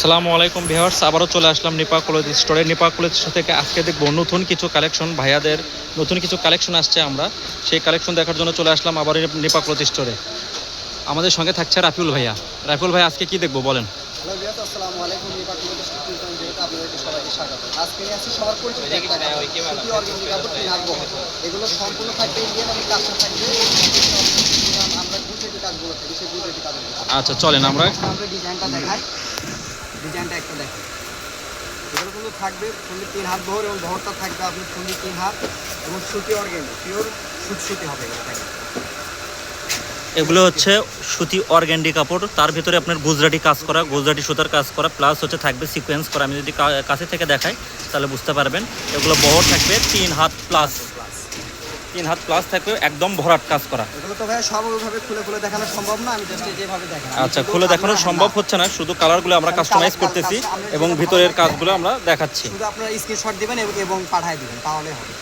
সালামু আলাইকুম ভিউয়ার্স আবারও চলে আসলাম নিপা কলেজ স্টোরে। নিপা কলেজ থেকে আজকে দেখব নতুন কিছু কালেকশন ভাইয়াদের নতুন কিছু কালেকশন আসছে আমরা। সেই কালেকশন দেখার জন্য চলে আসলাম আবার নিপা কলেজ স্টোরে। আমাদের সঙ্গে থাকছে রাফিউল ভাইয়া। রাফিউল ভাই আজকে কি দেখব বলেন? এগুলো সম্পূর্ণ থাকবে ইন্ডিয়ান এবং কাজটা থাকবে। আচ্ছা চলেন আমরা। আমরা ডিজাইনটা দেখাই। ডিজাইনটা একটা দেখেন। এগুলো কিন্তু থাকবে ফুলি তিন হাত বহর এবং বহরটা থাকবে আপনি ফুলি তিন হাত এবং সুতি অর্গানিক পিওর সুত হবে এগুলো এগুলো হচ্ছে সুতি অর্গ্যান্ডি কাপড়। তার ভিতরে আপনার গুজরাটি কাজ করা, গুজরাটি সুতার কাজ করা প্লাস হচ্ছে থাকবে সিকোয়েন্স করা। আমি যদি কাছে থেকে দেখাই, তাহলে বুঝতে পারবেন। এগুলো বহর থাকবে তিন হাত প্লাস তিন হাত প্লাস থাকবে একদম ভরাট কাজ করা। এগুলো তো ভাই সবভাবে খুলে খুলে দেখানো সম্ভব না আমি জাস্ট যেভাবে দেখাই আচ্ছা খুলে দেখানো সম্ভব হচ্ছে না শুধু কালারগুলো আমরা কাস্টমাইজ করতেছি এবং ভিতরের কাজগুলো আমরা দেখাচ্ছি। শুধু আপনারা স্ক্রিনশট দিবেন এবং পাঠিয়ে দিবেন তাহলে হবে।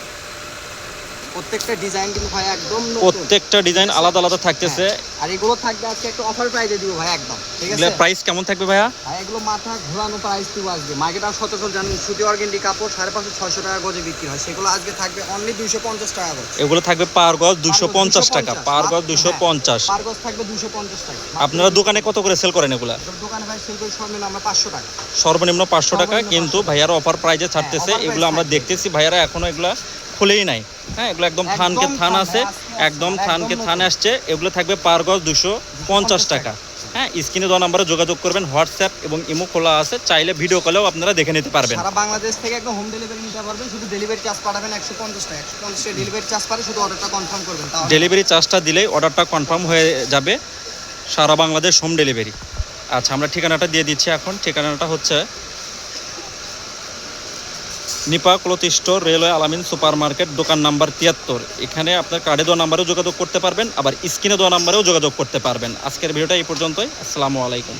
প্রত্যেকটা ডিজাইন কিন্তু ভাই একদম প্রত্যেকটা ডিজাইন আলাদা আলাদা থাকতেছে। হ্যাঁ, আর এগুলো থাকবে আজকে একটা অফার প্রাইজে দিব ভাই একদম। ঠিক আছে? প্রাইস কেমন থাকবে ভাইয়া? ভাই এগুলো মাথা ঘোরানো প্রাইস দিব আজকে। মার্কেট আর সচরাচর জানেন সুতি অর্গেন্ডি কাপড় সাড়ে পাঁচশো ছয়শো টাকা গজে বিক্রি হয়। সেগুলো আজকে থাকবে অনলি দুইশো পঞ্চাশ টাকা গজ। এগুলো থাকবে পার গজ দুশো পঞ্চাশ টাকা। পার গজ পঞ্চাশ। পার গজ থাকবে দুশো পঞ্চাশ টাকা। আপনারা দোকানে কত করে সেল করেন এগুলা? দোকানে ভাই সেল করে সর্বনিম্ন আমরা পাঁচশো টাকা। সর্বনিম্ন পাঁচশো টাকা কিন্তু 500 ভাইয়ারা অফার প্রাইজে ছাড়তেছে। হ্যাঁ, এগুলো আমরা দেখতেছি। ভাইয়ারা এখনও এগুলা খুলেই নাই। হ্যাঁ এগুলো একদম থানকে থান আছে একদম থানকে থান আসছে। এগুলো থাকবে পার গজ দুশো পঞ্চাশ টাকা। হ্যাঁ স্ক্রিনে দেওয়া নাম্বারে যোগাযোগ করবেন হোয়াটসঅ্যাপ এবং ইমো খোলা আছে। চাইলে ভিডিও কলেও আপনারা দেখে নিতে পারবেন। সারা বাংলাদেশ থেকে একদম হোম ডেলিভারি নিতে পারবেন শুধু ডেলিভারি চার্জ পাঠাবেন একশো পঞ্চাশ টাকা। একশো পঞ্চাশ ডেলিভারি চার্জ পারে শুধু অর্ডারটা কনফার্ম করবেন ডেলিভারি চার্জটা দিলেই অর্ডারটা কনফার্ম হয়ে যাবে সারা বাংলাদেশ হোম ডেলিভারি আচ্ছা আমরা ঠিকানাটা দিয়ে দিচ্ছি এখন। ঠিকানাটা হচ্ছে Nipa cloth store, railway Alamin super market দোকান নাম্বার তিয়াত্তর। এখানে আপনার কার্ডে দেওয়া নাম্বারেও যোগাযোগ করতে পারবেন, আবার স্ক্রিনে দেওয়া নাম্বারেও যোগাযোগ করতে পারবেন। আজকের ভিডিওটা এই পর্যন্তই। আসসালামু আলাইকুম।